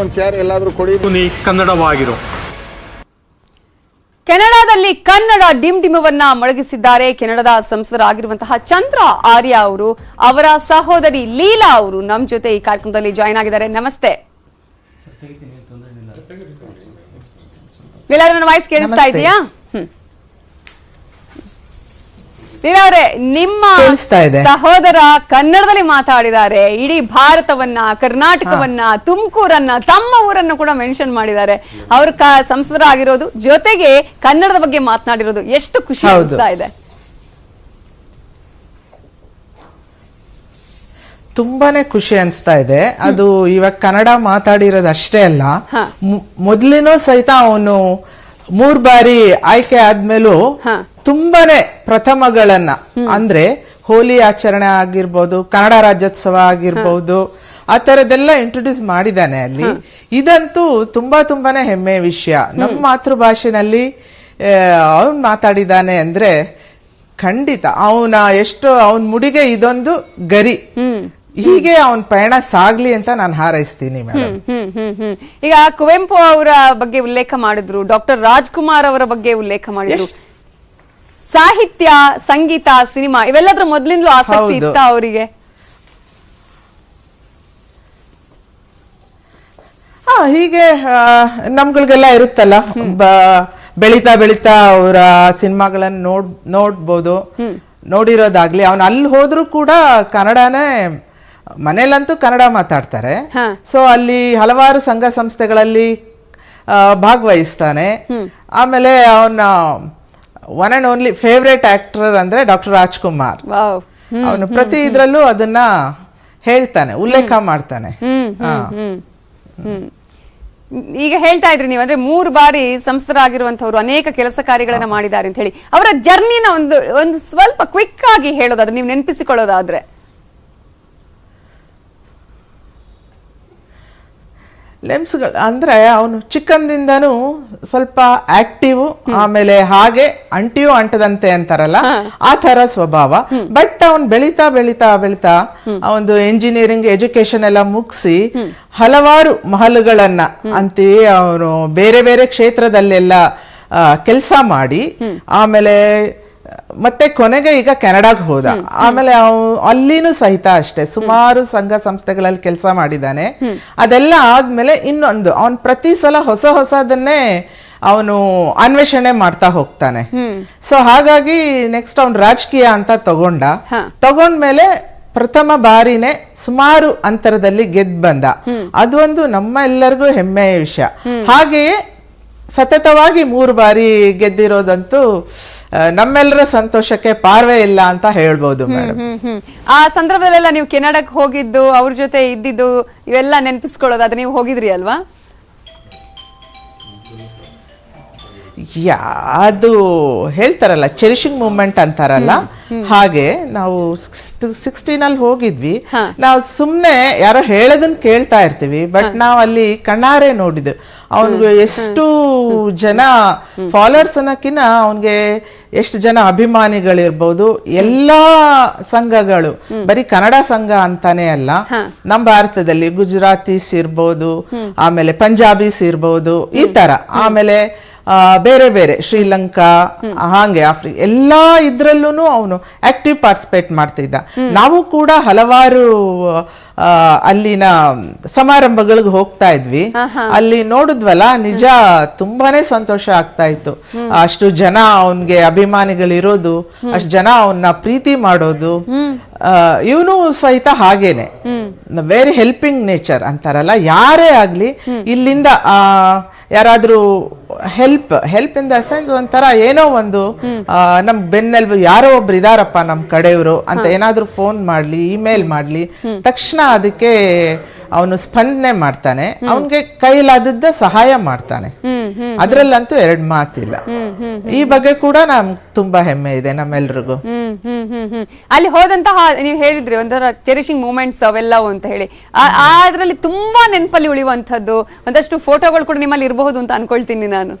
ಒಂದ್ ಚೇರ್ ಎಲ್ಲಾದ್ರೂ ಕೊಡಿ. ನೀ ಕನ್ನಡವಾಗಿರೋ. ಕೆನಡಾದಲ್ಲಿ ಕನ್ನಡ ಡಿಮ್ ಡಿಮವನ್ನ ಮೊಳಗಿಸಿದ್ದಾರೆ. ಕೆನಡಾದ ಸಂಸದರಾಗಿರುವಂತಹ ಚಂದ್ರ ಆರ್ಯ ಅವರು ಅವರ ಸಹೋದರಿ ಲೀಲಾ ಅವರು ನಮ್ ಜೊತೆ ಈ ಕಾರ್ಯಕ್ರಮದಲ್ಲಿ ಜಾಯ್ನ್ ಆಗಿದ್ದಾರೆ. ನಮಸ್ತೆ. ಲೀಲಾ ನನ್ನ ವಾಯ್ಸ್ ಕೇಳಿಸ್ತಾ ಇದೆಯಾ? ಅವರೇ ನಿಮ್ಮ. ಸಹೋದರ ಕನ್ನಡದಲ್ಲಿ ಮಾತಾಡಿದ್ದಾರೆ ಇಡೀ ಭಾರತವನ್ನ ಕರ್ನಾಟಕವನ್ನ ತುಮಕೂರನ್ನ ತಮ್ಮ ಊರನ್ನ ಕೂಡ ಮೆನ್ಷನ್ ಮಾಡಿದ್ದಾರೆ ಅವ್ರ ಸಂಸದರಾಗಿರೋದು ಜೊತೆಗೆ ಕನ್ನಡದ ಬಗ್ಗೆ ಮಾತನಾಡಿರೋದು ಎಷ್ಟು ಖುಷಿ. ಅನಿಸ್ತಾ ಇದೆ ತುಂಬಾನೇ ಖುಷಿ ಅನ್ಸ್ತಾ ಇದೆ ಅದು ಇವಾಗ ಕನ್ನಡ ಮಾತಾಡಿರೋದು ಅಷ್ಟೇ ಅಲ್ಲ. ಮೊದ್ಲಿನೂ ಸಹಿತ ಅವನು ಮೂರ್ ಬಾರಿ ಆಯ್ಕೆ ಆದ್ಮೇಲೂ. ತುಂಬಾನೇ ಪ್ರಥಮಗಳನ್ನ. ಅಂದ್ರೆ ಹೋಲಿ ಆಚರಣೆ ಆಗಿರ್ಬೋದು ಕನ್ನಡ ರಾಜ್ಯೋತ್ಸವ ಆಗಿರ್ಬೋದು ಆ ತರದೆಲ್ಲ ಇಂಟ್ರೊಡ್ಯೂಸ್ ಮಾಡಿದಾನೆ ಅಲ್ಲಿ. ಇದಂತೂ ತುಂಬಾ ತುಂಬಾನೇ ಹೆಮ್ಮೆ ವಿಷಯ. ನಮ್ಮ ಮಾತೃಭಾಷೆನಲ್ಲಿ ಅವನ್ ಮಾತಾಡಿದಾನೆ ಅಂದ್ರೆ ಖಂಡಿತ ಅವನ ಎಷ್ಟು ಅವನ್ ಮುಡಿಗೆ ಇದೊಂದು ಗರಿ. ಹೀಗೆ ಅವನ್ ಪಯಣ ಸಾಗ್ಲಿ ಅಂತ ನಾನು ಹಾರೈಸ್ತೀನಿ ಮೇಡಮ್. ಹ್ಮ್ ಹ್ಮ್ ಹ್ಮ್. ಈಗ ಕುವೆಂಪು ಅವರ ಬಗ್ಗೆ ಉಲ್ಲೇಖ ಮಾಡಿದ್ರು ಡಾಕ್ಟರ್ ರಾಜ್ಕುಮಾರ್ ಅವರ ಬಗ್ಗೆ ಉಲ್ಲೇಖ ಮಾಡಿದ್ರು. ಸಾಹಿತ್ಯ ಸಂಗೀತ ಸಿನಿಮಾ ಇವೆಲ್ಲದ್ರ ಮೊದ್ಲಿಂದಲೂ ಆಸಕ್ತಿ. ಇತ್ತ ಅವರಿಗೆ? ಹಾ ಹೀಗೆ ನಮ್ಗಳಿಗೆಲ್ಲ ಇರುತ್ತಲ್ಲ. ಬೆಳಿತಾ ಬೆಳಿತಾ ಅವರ ಸಿನಿಮಾಗಳನ್ನ ನೋಡ್ ನೋಡ್ಬೋದು. ನೋಡಿರೋದಾಗ್ಲಿ ಅವನ್ ಅಲ್ಲಿ ಹೋದ್ರು ಕೂಡ ಕನ್ನಡನೇ ಮನೇಲಂತೂ ಕನ್ನಡ ಮಾತಾಡ್ತಾರೆ. ಸೊ ಅಲ್ಲಿ ಹಲವಾರು ಸಂಘ ಸಂಸ್ಥೆಗಳಲ್ಲಿ ಭಾಗವಹಿಸ್ತಾನೆ. ಆಮೇಲೆ ಅವನ one and only favourite actor ಅಂದ್ರೆ ಡಾಕ್ಟರ್ ರಾಜ್ಕುಮಾರ್ ಅವನು ಪ್ರತಿ ಇದ್ರಲ್ಲೂ ಅದನ್ನ ಹೇಳ್ತಾನೆ ಉಲ್ಲೇಖ ಮಾಡ್ತಾನೆ. ಈಗ ಹೇಳ್ತಾ ಇದ್ರಿ ನೀವು ಅಂದ್ರೆ ಮೂರು ಬಾರಿ ಸಂಸ್ಥರಾಗಿರುವಂತವ್ರು ಅನೇಕ ಕೆಲಸ ಕಾರ್ಯಗಳನ್ನ ಮಾಡಿದ್ದಾರೆ ಅಂತ ಹೇಳಿ. ಅವರ ಜರ್ನಿನ ಒಂದು ಒಂದು ಸ್ವಲ್ಪ ಕ್ವಿಕ್ ಆಗಿ ಹೇಳೋದಾದ್ರೆ ನೀವು ನೆನಪಿಸಿಕೊಳ್ಳೋದಾದ್ರೆ. ಲೆನ್ಸ್ಗಳು ಅಂದ್ರೆ ಅವನು ಚಿಕ್ಕಂದಿಂದನೂ ಸ್ವಲ್ಪ ಆಕ್ಟಿವ್ ಆಮೇಲೆ ಹಾಗೆ ಅಂಟಿಯೂ ಅಂಟದಂತೆ ಅಂತಾರಲ್ಲ ಆ ತರ ಸ್ವಭಾವ. ಬಟ್ ಅವನ್ ಬೆಳಿತಾ ಬೆಳಿತಾ ಬೆಳಿತಾ ಒಂದು ಎಂಜಿನಿಯರಿಂಗ್ ಎಜುಕೇಶನ್ ಎಲ್ಲ ಮುಗಿಸಿ ಹಲವಾರು ಮಹಲುಗಳನ್ನ ಅಂತೀವಿ ಅವನು ಬೇರೆ ಬೇರೆ ಕ್ಷೇತ್ರದಲ್ಲೆಲ್ಲ ಕೆಲಸ ಮಾಡಿ ಆಮೇಲೆ ಮತ್ತೆ ಕೊನೆಗೆ ಈಗ ಕೆನಡಾಗ್ ಹೋದ. ಆಮೇಲೆ ಅವ್ ಅಲ್ಲಿನೂ ಸಹಿತ ಅಷ್ಟೇ. ಸುಮಾರು ಸಂಘ ಸಂಸ್ಥೆಗಳಲ್ಲಿ ಕೆಲಸ ಮಾಡಿದ್ದಾನೆ ಅದೆಲ್ಲ ಆದ್ಮೇಲೆ ಇನ್ನೊಂದು ಅವನ್ ಪ್ರತಿ ಸಲ ಹೊಸ ಹೊಸದನ್ನೇ ಅವನು ಅನ್ವೇಷಣೆ ಮಾಡ್ತಾ ಹೋಗ್ತಾನೆ. ಸೊ ಹಾಗಾಗಿ ನೆಕ್ಸ್ಟ್ ಅವ್ನ್ ರಾಜಕೀಯ ಅಂತ ತಗೊಂಡ. ತಗೊಂಡ್ಮೇಲೆ ಪ್ರಥಮ ಬಾರಿನೇ ಸುಮಾರು ಅಂತರದಲ್ಲಿ ಗೆದ್ ಬಂದ. ಅದೊಂದು ನಮ್ಮ ಎಲ್ಲರಿಗೂ ಹೆಮ್ಮೆಯ ವಿಷಯ. ಹಾಗೆಯೇ ಸತತವಾಗಿ ಮೂರು ಬಾರಿ ಗೆದ್ದಿರೋದಂತೂ ನಮ್ಮೆಲ್ಲರ ಸಂತೋಷಕ್ಕೆ ಪಾರ್ವೇ ಇಲ್ಲ ಅಂತ ಹೇಳ್ಬೋದು ಮೇಡಮ್. ಆ ಸಂದರ್ಭದಲ್ಲೆಲ್ಲ ನೀವು ಕೆನಡಾಕ್ ಹೋಗಿದ್ದು ಅವ್ರ ಜೊತೆ ಇದ್ದಿದ್ದು ಇವೆಲ್ಲ ಅದು ನೀವು ಹೋಗಿದ್ರಿ ಅಲ್ವಾ? ಯಾ ಅದು ಹೇಳ್ತಾರಲ್ಲ ಚೆರಿಶಿಂಗ್ ಮೂಮೆಂಟ್ ಅಂತಾರಲ್ಲ? ಹಾಗೆ ನಾವು ಸಿಕ್ಸ್ಟೀನ್ ಅಲ್ಲಿ ಹೋಗಿದ್ವಿ. ನಾವು ಸುಮ್ನೆ ಯಾರೋ ಹೇಳೋದನ್ನ ಕೇಳ್ತಾ ಇರ್ತೀವಿ ಬಟ್ ನಾವು ಅಲ್ಲಿ ಕಣ್ಣಾರೆ ನೋಡಿದ್ವಿ ಅವನ್ಗೆ ಎಷ್ಟು ಜನ ಫಾಲೋವರ್ಸ್ ಅನ್ನೋಕಿನ ಅವನ್ಗೆ ಎಷ್ಟು ಜನ ಅಭಿಮಾನಿಗಳಿರ್ಬೋದು ಎಲ್ಲಾ ಸಂಘಗಳು. ಬರೀ ಕನ್ನಡ ಸಂಘ ಅಂತಾನೆ ಅಲ್ಲ ನಮ್ಮ ಭಾರತದಲ್ಲಿ ಗುಜರಾತೀಸ್ ಇರ್ಬೋದು ಆಮೇಲೆ ಪಂಜಾಬೀಸ್ ಇರ್ಬೋದು ಈ ತರ. ಆಮೇಲೆ ಬೇರೆ ಬೇರೆ ಶ್ರೀಲಂಕಾ ಹಾಗೆ ಆಫ್ರಿ ಎಲ್ಲಾ ಇದ್ರಲ್ಲೂ ಅವನು ಆಕ್ಟಿವ್ ಪಾರ್ಟಿಸಿಪೇಟ್ ಮಾಡ್ತಿದ್ದ. ನಾವು ಕೂಡ ಹಲವಾರು ಅಲ್ಲಿನ ಸಮಾರಂಭಗಳಿಗೆ ಹೋಗ್ತಾ ಇದ್ವಿ. ಅಲ್ಲಿ ನೋಡಿದ್ವಲ್ಲ ನಿಜ ತುಂಬಾನೇ ಸಂತೋಷ ಆಗ್ತಾ ಇತ್ತು. ಅಷ್ಟು ಜನ ಅವನ್ಗೆ ಅಭಿಮಾನಿಗಳಿರೋದು ಅಷ್ಟು ಜನ ಅವನ್ನ ಪ್ರೀತಿ ಮಾಡೋದು ಇವನು ಸಹಿತ ಹಾಗೇನೆ. ವೆರಿ ಹೆಲ್ಪಿಂಗ್ ನೇಚರ್ ಅಂತಾರಲ್ಲ ಯಾರೇ ಆಗ್ಲಿ ಇಲ್ಲಿಂದ ಯಾರಾದ್ರೂ help help in the sense ಒಂಥರ ಏನೋ ಒಂದು ನಮ್ ಬೆನ್ನೆಲ್ಬು ಯಾರೋ ಒಬ್ರು ಇದಾರಪ್ಪ ನಮ್ ಕಡೆಯವರು ಅಂತ ಏನಾದ್ರೂ ಫೋನ್ ಮಾಡ್ಲಿ ಇಮೇಲ್ ಮಾಡ್ಲಿ ತಕ್ಷಣ ಅದಕ್ಕೆ ಅವನು ಸ್ಪಂದನೆ ಮಾಡ್ತಾನೆ ಅವನ್ಗೆ ಕೈಲಾದದ್ದ ಸಹಾಯ ಮಾಡ್ತಾನೆ. ಅದ್ರಲ್ಲಂತೂ ಎರಡ್ ಮಾತಿಲ್ಲ. ಈ ಬಗ್ಗೆ ಕೂಡ ನಮ್ ತುಂಬಾ ಹೆಮ್ಮೆ ಇದೆ ನಮ್ಮೆಲ್ರಿಗೂ. ಅಲ್ಲಿ ಹೋದಂತಹ ನೀವು ಹೇಳಿದ್ರಿ ಒಂಥರ ಚೆರಿಶಿಂಗ್ ಮೂಮೆಂಟ್ಸ್ ಅವೆಲ್ಲವು ಅಂತ ಹೇಳಿ. ಅದ್ರಲ್ಲಿ ತುಂಬಾ ನೆನಪಲ್ಲಿ ಉಳಿಯುವಂತದ್ದು ಒಂದಷ್ಟು ಫೋಟೋಗಳು ಕೂಡ ನಿಮ್ಮಲ್ಲಿ ಇರಬಹುದು ಅಂತ ಅನ್ಕೊಳ್ತೀನಿ ನಾನು.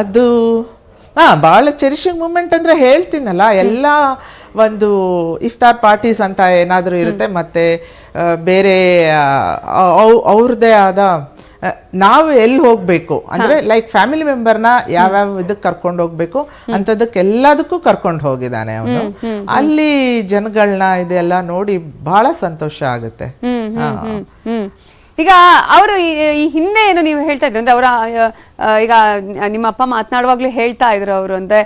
ಅದು ಹಾ ಬಹಳ ಚೆರಿಷಿಂಗ್ ಮೂಮೆಂಟ್ ಅಂದ್ರೆ ಹೇಳ್ತೀನಲ್ಲ ಎಲ್ಲ ಒಂದು ಇಫ್ತಾರ್ ಪಾರ್ಟೀಸ್ ಅಂತ ಏನಾದರೂ ಇರುತ್ತೆ ಮತ್ತೆ ಬೇರೆ ಅವ್ರದ್ದೇ ಆದ ನಾವು ಎಲ್ಲಿ ಹೋಗ್ಬೇಕು? ಅಂದ್ರೆ ಲೈಕ್ ಫ್ಯಾಮಿಲಿ ಮೆಂಬರ್ನ ಯಾವ್ಯಾವ ಇದಕ್ಕೆ ಕರ್ಕೊಂಡು ಹೋಗ್ಬೇಕು ಅಂತದಕ್ಕೆ ಎಲ್ಲದಕ್ಕೂ ಕರ್ಕೊಂಡು ಹೋಗಿದ್ದಾನೆ ಅವನು. ಅಲ್ಲಿ ಜನಗಳನ್ನ ಇದೆಲ್ಲ ನೋಡಿ ಬಹಳ ಸಂತೋಷ ಆಗುತ್ತೆ. ಈಗ ಅವರು ಈ ಹಿಂದೆ ಏನು ನೀವು ಹೇಳ್ತಾ ಇದ್ರು? ಅಂದ್ರೆ ಅವರ ಈಗ ನಿಮ್ಮ ಅಪ್ಪ ಮಾತನಾಡುವಾಗ್ಲೂ ಹೇಳ್ತಾ ಇದ್ರು ಅವರು ಅಂದ್ರೆ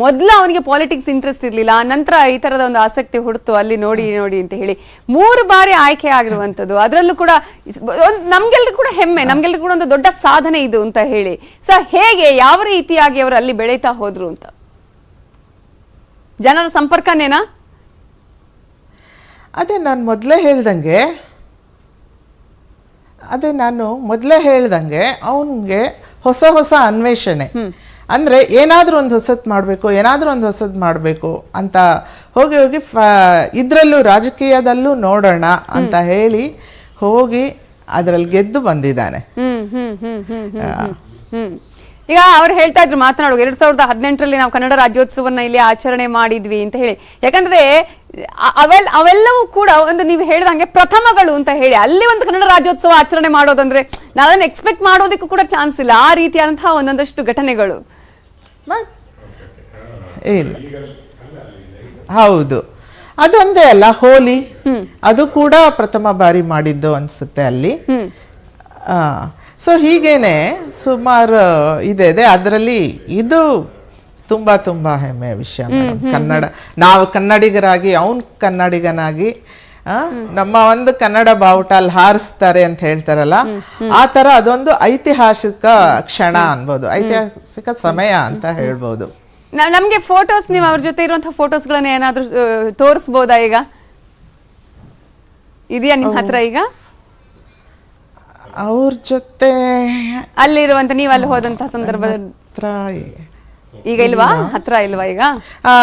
ಮೊದಲು ಅವನಿಗೆ ಪಾಲಿಟಿಕ್ಸ್ ಇಂಟ್ರೆಸ್ಟ್ ಇರಲಿಲ್ಲ ನಂತರ ಈ ತರದ ಒಂದು ಆಸಕ್ತಿ ಹುಡ್ತು ಅಲ್ಲಿ ನೋಡಿ ನೋಡಿ ಅಂತ ಹೇಳಿ ಮೂರು ಬಾರಿ ಆಯ್ಕೆ ಆಗಿರುವಂತದ್ದು ಅದರಲ್ಲೂ ಕೂಡ ನಮ್ಗೆಲ್ರು ನಮ್ಗೆಲ್ರಿಗೂ ಕೂಡ ಹೆಮ್ಮೆ ನಮ್ಗೆಲ್ರಿಗೂ ಕೂಡ ಒಂದು ದೊಡ್ಡ ಸಾಧನೆ ಇದು ಅಂತ ಹೇಳಿ. ಸರ್ ಹೇಗೆ ಯಾವ ರೀತಿಯಾಗಿ ಅವರು ಅಲ್ಲಿ ಬೆಳೀತಾ ಹೋದ್ರು ಅಂತ? ಜನರ ಸಂಪರ್ಕನೇನಾ? ಅದೇ ನಾನು ಮೊದಲೇ ಹೇಳ್ದಂಗೆ ಅದೇ ನಾನು ಮೊದಲೇ ಹೇಳ್ದಂಗೆ ಅವನಿಗೆ ಹೊಸ ಹೊಸ ಅನ್ವೇಷಣೆ. ಅಂದ್ರೆ ಏನಾದ್ರೂ ಒಂದು ಹೊಸತ್ ಮಾಡಬೇಕು ಏನಾದ್ರೂ ಒಂದು ಹೊಸದ್ ಮಾಡಬೇಕು ಅಂತ ಹೋಗಿ ಹೋಗಿ ಫ- ಇದ್ರಲ್ಲೂ ರಾಜಕೀಯದಲ್ಲೂ ನೋಡೋಣ ಅಂತ ಹೇಳಿ ಹೋಗಿ ಅದರಲ್ಲಿ ಗೆದ್ದು ಬಂದಿದ್ದಾನೆ. ಈಗ ಅವ್ರು ಹೇಳ್ತಾ ಇದ್ರು ಮಾತನಾಡುವ ಎರಡ್ ಸಾವಿರದ ಹದಿನೆಂಟರಲ್ಲಿ ನಾವು ಕನ್ನಡ ರಾಜ್ಯೋತ್ಸವನ ಇಲ್ಲಿ ಆಚರಣೆ ಮಾಡಿದ್ವಿ ಅಂತ ಹೇಳಿ. ಯಾಕಂದ್ರೆ ಅ- ಅವೆಲ್ ಅವೆಲ್ಲವೂ ಕೂಡ ಒಂದು ನೀವು ಹೇಳ್ದಂಗೆ ಪ್ರಥಮಗಳು ಅಂತ ಹೇಳಿ. ಅಲ್ಲಿ ಒಂದು ಕನ್ನಡ ರಾಜ್ಯೋತ್ಸವ ಆಚರಣೆ ಮಾಡೋದಂದ್ರೆ ನಾವನ್ನ ಎಕ್ಸ್ಪೆಕ್ಟ್ ಮಾಡೋದಕ್ಕೂ ಕೂಡ ಚಾನ್ಸ್ ಇಲ್ಲ. ಆ ರೀತಿಯಾದಂತಹ ಒಂದೊಂದಷ್ಟು ಘಟನೆಗಳು. ಇಲ್ಲ. ಹೌದು. ಅದೊಂದೇ ಅಲ್ಲ ಹೋಲಿ. ಅದು ಕೂಡ ಪ್ರಥಮ ಬಾರಿ ಮಾಡಿದ್ದು ಅನ್ಸುತ್ತೆ ಅಲ್ಲಿ. ಸೊ ಹೀಗೇನೆ ಸುಮಾರು ಇದೆ ಇದೆ. ಅದರಲ್ಲಿ ಇದು ತುಂಬಾ ತುಂಬಾ ಹೆಮ್ಮೆಯ ವಿಷಯ. ಕನ್ನಡ ನಾವು ಕನ್ನಡಿಗರಾಗಿ ಅವನ್ ಕನ್ನಡಿಗನಾಗಿ ನಮ್ಮ ಒಂದು ಕನ್ನಡ ಬಾವುಟ ಅಲ್ಲಿ ಹಾರಿಸ್ತಾರೆ ಅಂತ ಹೇಳ್ತಾರಲ್ಲ ಆ ತರ ಅದೊಂದು ಐತಿಹಾಸಿಕ ಕ್ಷಣ ಅನ್ಬೋದು. ಐತಿಹಾಸಿಕ ಸಮಯ ಅಂತ ಹೇಳ್ಬೋದು. ನಮಗೆ ಫೋಟೋಸ್ ನೀವು ಅವ್ರ ಜೊತೆ ಇರುವಂತಹ ಫೋಟೋಸ್ಗಳನ್ನ ಏನಾದ್ರೂ ತೋರಿಸ್ಬೋದಾ ಈಗ? ಇದೆಯಾ ನಿಮ್ ಹತ್ರ ಈಗ? ಅವ್ರ ಜೊತೆ ಅಲ್ಲಿರುವಂತ ನೀವು ಅಲ್ಲಿ ಹೋದಂತಹ ಸಂದರ್ಭದ ಹತ್ರ ಈಗ ಇಲ್ವಾ? ಹತ್ರ ಇಲ್ವಾ ಈಗ? ಆ,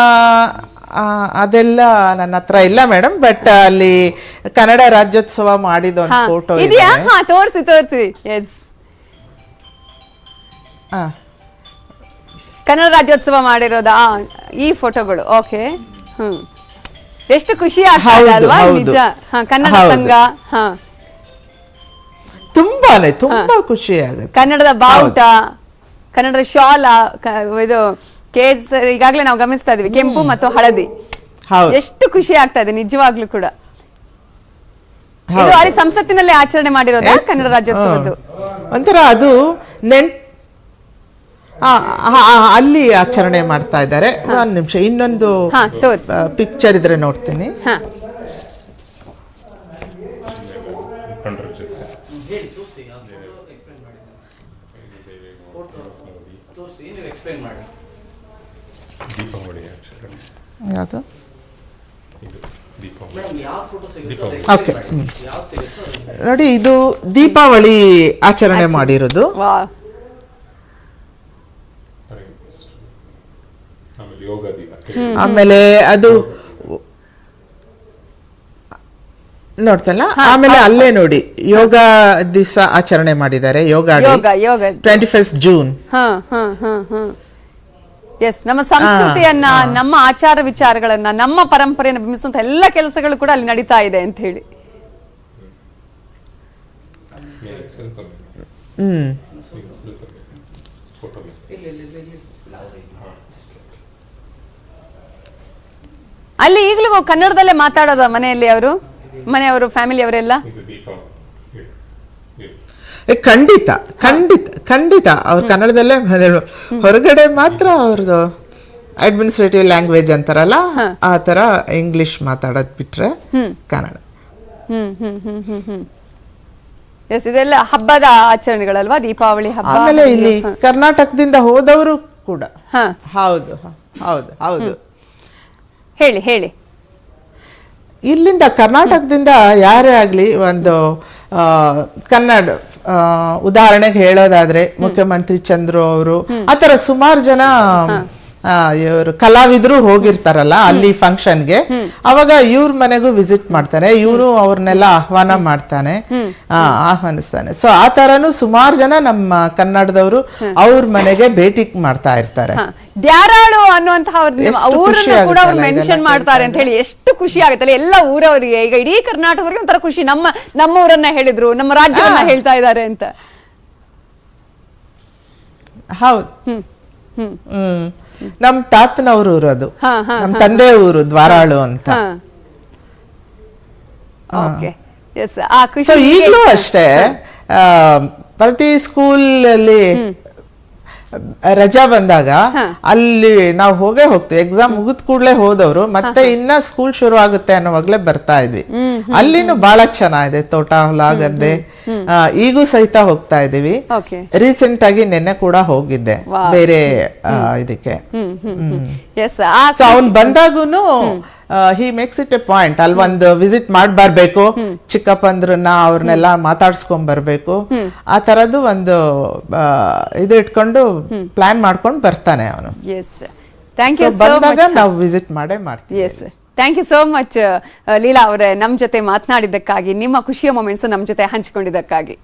ಆ, ಅದೆಲ್ಲ ನನ್ನ ಹತ್ರ ಇಲ್ಲ ಮೇಡಮ್ ಬಟ್ ಅಲ್ಲಿ ಕನ್ನಡ ರಾಜ್ಯೋತ್ಸವ ಮಾಡಿದ ಒಂದು ಹಾ, ಫೋಟೋ ಇದೆ. ಇದೆಯಾ ಹಾ ತೋರಿಸಿ ತೋರಿಸಿ. ಎಸ್ ಆ, ಕನ್ನಡ ರಾಜ್ಯೋತ್ಸವ ಮಾಡಿರೋದಾ ಆ, ಈ ಫೋಟೋಗಳು ಓಕೆ ಹ್ಮ್. ಎಷ್ಟು ಖುಷಿ ಆಗ್ತದೆ ಹೌದು, ಅಲ್ವಾ? ಹೌದು. ನಿಜ. ಹಾ ಕನ್ನಡ ಹೌದು. ಸಂಘ. ಹಾ. ತುಂಬಾನೇ ತುಂಬಾ ಖುಷಿ ಆಗುತ್ತೆ. ಕನ್ನಡದ ಬಾವುಟ. ಕನ್ನಡದ ಶಾಲ ಇದು ಕೇಸರಿ ಈಗಾಗಲೇ ನಾವು ಗಮನಿಸ್ತಾ ಇದೀವಿ ಕೆಂಪು ಮತ್ತು ಹಳದಿ. ಎಷ್ಟು ಖುಷಿ ಆಗ್ತಾ ಇದೆ ನಿಜವಾಗ್ಲೂ ಕೂಡ. ಅಲ್ಲಿ ಸಂಸತ್ತಿನಲ್ಲೇ ಆಚರಣೆ ಮಾಡಿರೋದು ಕನ್ನಡ ರಾಜ್ಯೋತ್ಸವದ್ದು. ಒಂಥರ ಅದು ನೆನ್ ಅಲ್ಲಿ ಆಚರಣೆ ಮಾಡ್ತಾ ಇದ್ದಾರೆ. ಒಂದ್ ನಿಮಿಷ ಇನ್ನೊಂದು ಪಿಕ್ಚರ್ ಇದ್ರೆ ನೋಡ್ತೀನಿ ಹಾ ಮುಖಂಡರ ಜೊತೆ ದೀಪಾವಳಿ ಆಚರಣೆ ಯಾವುದು? ಇದು ದೀಪಾವಳಿ ದೀಪಾವಳಿ ಓಕೆ ನೋಡಿ ಇದು ದೀಪಾವಳಿ ಆಚರಣೆ ಮಾಡಿರೋದು. ಆಮೇಲೆ ಅದು ನೋಡ್ತಲ್ಲ? ಆಮೇಲೆ ಅಲ್ಲೇ ನೋಡಿ ಯೋಗ ದಿವಸ ಆಚರಣೆ ಮಾಡಿದ್ದಾರೆ ಯೋಗ ಟ್ವೆಂಟಿ ಫಸ್ಟ್ ಜೂನ್ ಹ ಹ ಹ ಹ. ಎಸ್ ನಮ್ಮ ಸಂಸ್ಕೃತಿಯನ್ನ ನಮ್ಮ ಆಚಾರ ವಿಚಾರಗಳನ್ನ ನಮ್ಮ ಪರಂಪರೆಯನ್ನು ಬಿಂಬಿಸುವಂತ ಎಲ್ಲ ಕೆಲಸಗಳು ಕೂಡ ಅಲ್ಲಿ ನಡೀತಾ ಇದೆ ಅಂತ ಹೇಳಿ. ಹ್ಮ್. ಅಲ್ಲಿ ಈಗಲೂ ಕನ್ನಡದಲ್ಲೇ ಮಾತಾಡೋದ ಮನೆಯಲ್ಲಿ ಅವರು? ಮನೆಯವರು ಫ್ಯಾಮಿಲಿ ಅವರೆಲ್ಲ. ಖಂಡಿತ ಖಂಡಿತ ಖಂಡಿತ. ಅವ್ರ ಕನ್ನಡದಲ್ಲೇ ಹೊರಗಡೆ ಮಾತ್ರ ಅವ್ರದ್ದು ಅಡ್ಮಿನಿಸ್ಟ್ರೇಟಿವ್ ಲ್ಯಾಂಗ್ವೇಜ್ ಅಂತಾರಲ್ಲ ಆ ತರ ಇಂಗ್ಲಿಷ್ ಮಾತಾಡೋದ್ ಬಿಟ್ರೆ ಕನ್ನಡ. ಹ್ಮ್ ಹ್ಮ್ ಹ್ಮ್ ಹ್ಮ್ ಹ್ಮ್. ಎಸ್ ಇದೆಲ್ಲ ಹಬ್ಬದ ಆಚರಣೆಗಳಲ್ವಾ? ದೀಪಾವಳಿ ಹಬ್ಬ ಆಮೇಲೆ ಇಲ್ಲಿ ಕರ್ನಾಟಕದಿಂದ ಹೋದವರು ಕೂಡ. ಹ. ಹೌದು ಹೌದು ಹೌದು. ಹೇಳಿ ಹೇಳಿ. ಇಲ್ಲಿಂದ ಕರ್ನಾಟಕದಿಂದ ಯಾರೇ ಆಗಲಿ ಒಂದು ಕನ್ನಡ ಉದಾಹರಣೆಗೆ ಹೇಳೋದಾದ್ರೆ ಮುಖ್ಯಮಂತ್ರಿ ಚಂದ್ರು ಅವರು ಆತರ ಸುಮಾರು ಜನ ಇವರು ಕಲಾವಿದ್ರು ಹೋಗಿರ್ತಾರಲ್ಲ ಅಲ್ಲಿ ಫಂಕ್ಷನ್ಗೆ. ಅವಾಗ ಇವ್ರ ಮನೆಗೂ ವಿಸಿಟ್ ಮಾಡ್ತಾರೆ. ಇವರು ಅವ್ರನ್ನೆಲ್ಲ ಆಹ್ವಾನ ಮಾಡ್ತಾನೆ. ಆಹ್ವಾನಿಸ್ತಾನೆ. ಸೊ ಆ ತರನು ಸುಮಾರು ಜನ ನಮ್ಮ ಕನ್ನಡದವರು ಅವ್ರ ಮನೆಗೆ ಭೇಟಿ ಮಾಡ್ತಾ ಇರ್ತಾರೆ. ದ್ಯಾರಾಳು ಅನ್ನುವಂತಹ ಊರನ್ನ ಕೂಡ ಅವ್ರು ಮೆನ್ಷನ್ ಮಾಡ್ತಾರೆ ಅಂತ ಹೇಳಿ ಎಷ್ಟು ಖುಷಿ ಆಗುತ್ತಲ್ಲ. ಎಲ್ಲ ಊರವರಿಗೆ. ಈಗ ಇಡೀ ಕರ್ನಾಟಕವರಿಗೆ ಒಂಥರ ಖುಷಿ. ನಮ್ಮ ನಮ್ಮ ಊರನ್ನ ಹೇಳಿದ್ರು ನಮ್ಮ ರಾಜ್ಯವನ್ನ ಹೇಳ್ತಾ ಇದ್ದಾರೆ ಅಂತ. ಹೌದು. ಹ್ಮ್. ಹ್ಮ್. ಹ್ಮ್. ನಮ್ ತಾತನವ್ರ ಊರು ಅದು. ನಮ್ ತಂದೆ ಊರು ದ್ವಾರಾಳು ಅಂತ. ಓಕೆ. ಎಸ್ ಆ ಸೊ ಖುಷಿ ಈಗಲೂ ಅಷ್ಟೇ ಆ, ಪ್ರತಿ ಸ್ಕೂಲ್ ಅಲ್ಲಿ ರಜಾ ಬಂದಾಗ ಅಲ್ಲಿ ನಾವು ಹೋಗೇ ಹೋಗ್ತೀವಿ. ಎಕ್ಸಾಮ್ ಮುಗಿದ ಕೂಡಲೇ ಹೋದವರು ಮತ್ತೆ ಇನ್ನ ಸ್ಕೂಲ್ ಶುರು ಆಗುತ್ತೆ ಅನ್ನೋವಾಗ್ಲೇ ಬರ್ತಾ ಇದ್ವಿ. ಅಲ್ಲಿನೂ ಬಹಳ ಚೆನ್ನಾಗಿದೆ ತೋಟ ಹೊಲ ಗದ್ದೆ. ಈಗೂ ಸಹಿತ ಹೋಗ್ತಾ ಇದೀವಿ ರೀಸೆಂಟ್ ಆಗಿ ನಿನ್ನೆ ಕೂಡ ಹೋಗಿದ್ದೆ ಬೇರೆ ಇದಕ್ಕೆ. ಸೊ ಅವ್ನ್ ಬಂದಾಗೂನು he makes it a point ಅಲ್ಲಿ ಒಂದು ವಿಸಿಟ್ ಮಾಡಿ ಬರ್ಬೇಕು ಚಿಕ್ಕಪ್ಪಂದ್ರನ್ನ ಅವ್ರನ್ನೆಲ್ಲ ಮಾತಾಡ್ಸ್ಕೊಂಡ್ ಬರ್ಬೇಕು ಆ ತರದ್ದು ಒಂದು ಇದು ಇಟ್ಕೊಂಡು ಪ್ಲಾನ್ ಮಾಡ್ಕೊಂಡು ಬರ್ತಾನೆ ಅವನು. ಎಸ್ ಥ್ಯಾಂಕ್ ಯು ಸೋ ಬಂದಾಗ ನಾವು ವಿಸಿಟ್ ಮಾಡೇ ಮಾಡ್ತೀವಿ. Thank you so much Leela ಅವರೇ ನಮ್ಮ ಜೊತೆ ಮಾತನಾಡಿದ್ದಕ್ಕಾಗಿ ನಿಮ್ಮ ಖುಷಿಯ ಮೊಮೆಂಟ್ಸ್ ನಮ್ಮ ಜೊತೆ ಹಂಚಿಕೊಂಡಿದ್ದಕ್ಕಾಗಿ.